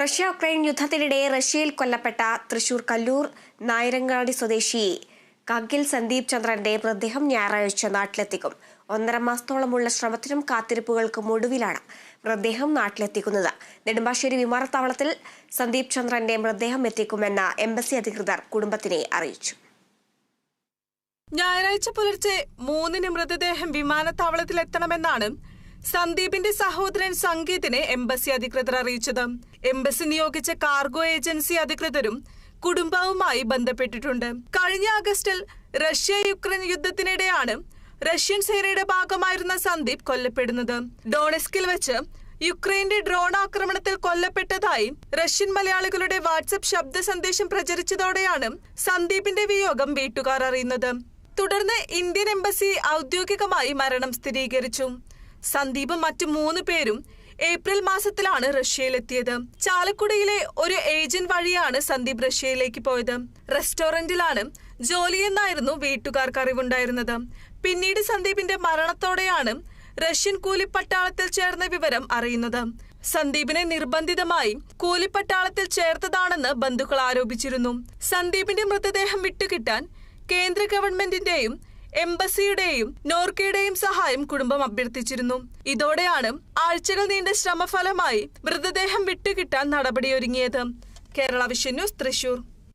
Russia Ukraine യുദ്ധത്തിനിടെ റഷ്യയിൽ കൊല്ലപ്പെട്ട തൃശൂർ കല്ലൂർ നായരങ്ങാടി സ്വദേശി കഗിൽ സന്ദീപ് ചന്ദ്രന്റെ മൃതദേഹം ഞായറാഴ്ച നാട്ടിലെത്തിക്കും. ഒന്നര മാസത്തോളമുള്ള ശ്രമത്തിനും കാത്തിരിപ്പുകൾക്കും ഒടുവിലാണ് മൃതദേഹം നാട്ടിലെത്തിക്കുന്നത്. നെടുമ്പാശ്ശേരി വിമാനത്താവളത്തിൽ സന്ദീപ് ചന്ദ്രന്റെ മൃതദേഹം എത്തിക്കുമെന്ന് എംബസി അധികൃതർ കുടുംബത്തിനെ അറിയിച്ചു. ഞായറാഴ്ച പുലർച്ചെ മൂന്നിന് മൃതദേഹം വിമാനത്താവളത്തിലെത്തണമെന്നാണ് സന്ദീപിന്റെ സഹോദരൻ സംഗീതിനെ എംബസി അധികൃതർ അറിയിച്ചത്. എംബസി നിയോഗിച്ച കാർഗോ ഏജൻസി അധികൃതരും കുടുംബവുമായി ബന്ധപ്പെട്ടിട്ടുണ്ട്. കഴിഞ്ഞ ആഗസ്റ്റിൽ റഷ്യ യുക്രൈൻ യുദ്ധത്തിനിടെയാണ് റഷ്യൻ സേനയുടെ ഭാഗമായിരുന്ന സന്ദീപ് കൊല്ലപ്പെടുന്നത്. ഡോണസ്കിൽ വെച്ച് യുക്രൈന്റെ ഡ്രോൺ ആക്രമണത്തിൽ കൊല്ലപ്പെട്ടതായി റഷ്യൻ മലയാളികളുടെ വാട്സപ്പ് ശബ്ദ സന്ദേശം പ്രചരിച്ചതോടെയാണ് സന്ദീപിന്റെ വിയോഗം വീട്ടുകാർ അറിയുന്നത്. തുടർന്ന് ഇന്ത്യൻ എംബസി ഔദ്യോഗികമായി മരണം സ്ഥിരീകരിച്ചു. സന്ദീപും മറ്റു മൂന്ന് പേരും ഏപ്രിൽ മാസത്തിലാണ് റഷ്യയിലെത്തിയത്. ചാലക്കുടിയിലെ ഒരു ഏജന്റ് വഴിയാണ് സന്ദീപ് റഷ്യയിലേക്ക് പോയത്. റെസ്റ്റോറന്റിലാണ് ജോലിയെന്നായിരുന്നു വീട്ടുകാർക്ക് അറിവുണ്ടായിരുന്നത് പിന്നീട് സന്ദീപിന്റെ മരണത്തോടെയാണ് റഷ്യൻ കൂലിപ്പട്ടാളത്തിൽ ചേർന്ന വിവരം അറിയുന്നത്. സന്ദീപിനെ നിർബന്ധിതമായി കൂലിപ്പട്ടാളത്തിൽ ചേർത്തതാണെന്ന് ബന്ധുക്കൾ ആരോപിച്ചിരുന്നു. സന്ദീപിന്റെ മൃതദേഹം വിട്ടുകിട്ടാൻ കേന്ദ്ര ഗവൺമെന്റിന്റെയും എംബസിയുടെയും നോർക്കയുടെയും സഹായം കുടുംബം അഭ്യർത്ഥിച്ചിരുന്നു. ഇതോടെയാണ് ആഴ്ചകൾ നീണ്ട ശ്രമഫലമായി മൃതദേഹം വിട്ടുകിട്ടാൻ നടപടിയൊരുങ്ങിയത്. Kerala Vision News Thrissur.